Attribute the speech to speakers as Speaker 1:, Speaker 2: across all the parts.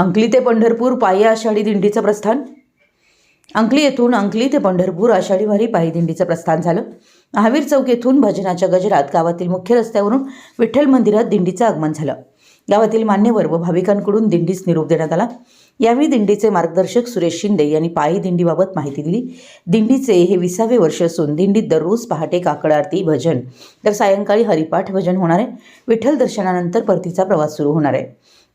Speaker 1: अंकली ते पंढरपूर पायी आषाढी दिंडीचं प्रस्थान. अंकली येथून अंकली ते पंढरपूर आषाढी वारी पायी दिंडीचं प्रस्थान झालं. महावीर चौक येथून भजनाच्या गजरात गावातील मुख्य रस्त्यावरून विठ्ठल मंदिरात दिंडीचं आगमन झालं. गावातील मान्यवर व भाविकांकडून दिंडीस निरोप देण्यात आला. यावेळी दिंडीचे मार्गदर्शक सुरेश शिंदे यांनी पायी दिंडीबाबत माहिती दिली. दिंडीचे हे विसावे वर्ष असून दिंडीत दररोज पहाटे काकड आरती भजन. तर सायंकाळी हरिपाठ भजन होणार आहे. विठ्ठल दर्शनानंतर परतीचा प्रवास सुरू होणार आहे.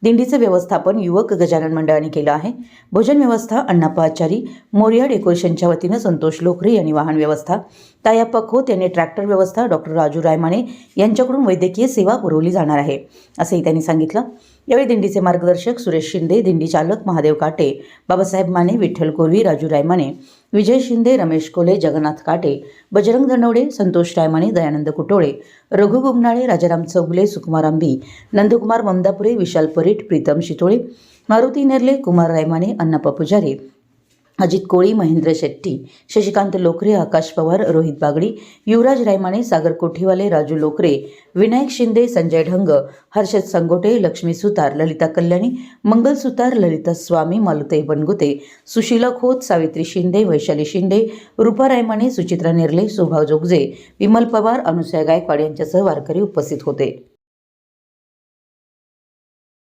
Speaker 1: दिंडीचं व्यवस्थापन युवक गजानन मंडळाने केलं आहे. भोजन व्यवस्था अण्णाप्पा आचारी मोरिया डेकोरेशनच्या वतीनं संतोष लोकरे यांनी वाहन व्यवस्था तायाप्पा खोत यांनी ट्रॅक्टर व्यवस्था डॉक्टर राजू रायमाने यांच्याकडून वैद्यकीय सेवा पुरवली जाणार आहे असंही त्यांनी सांगितलं. यावेळी दिंडीचे मार्गदर्शक सुरेश शिंदे दिंडी चालक महादेव काटे बाबासाहेब माने विठ्ठल कोरवी राजू रायमाने विजय शिंदे रमेश कोले जगन्नाथ काटे बजरंग धनवडे संतोष रायमाने दयानंद कुटोळे रघु गुमनाळे राजाराम चौगुले सुकुमार आंबी नंदकुमार ममदापुरे विशाल परीट प्रीतम शितोळे मारुती नेर्ले कुमार रायमाने अण्णाप्पा पुजारी अजित कोळी महेंद्र शेट्टी शशिकांत लोकरे आकाश पवार रोहित बागडी युवराज रायमाने सागर कोठीवाले राजू लोकरे विनायक शिंदे संजय ढंग हर्षद संगोटे लक्ष्मी सुतार ललिता कल्याणी मंगल सुतार ललिता स्वामी मालुते बनगुते सुशीला खोत सावित्री शिंदे वैशाली शिंदे रुपा रायमाने सुचित्रा नेर्ले सुभाव जोगजे विमल पवार अनुसया गायकवाड यांच्यासह वारकरी उपस्थित होते.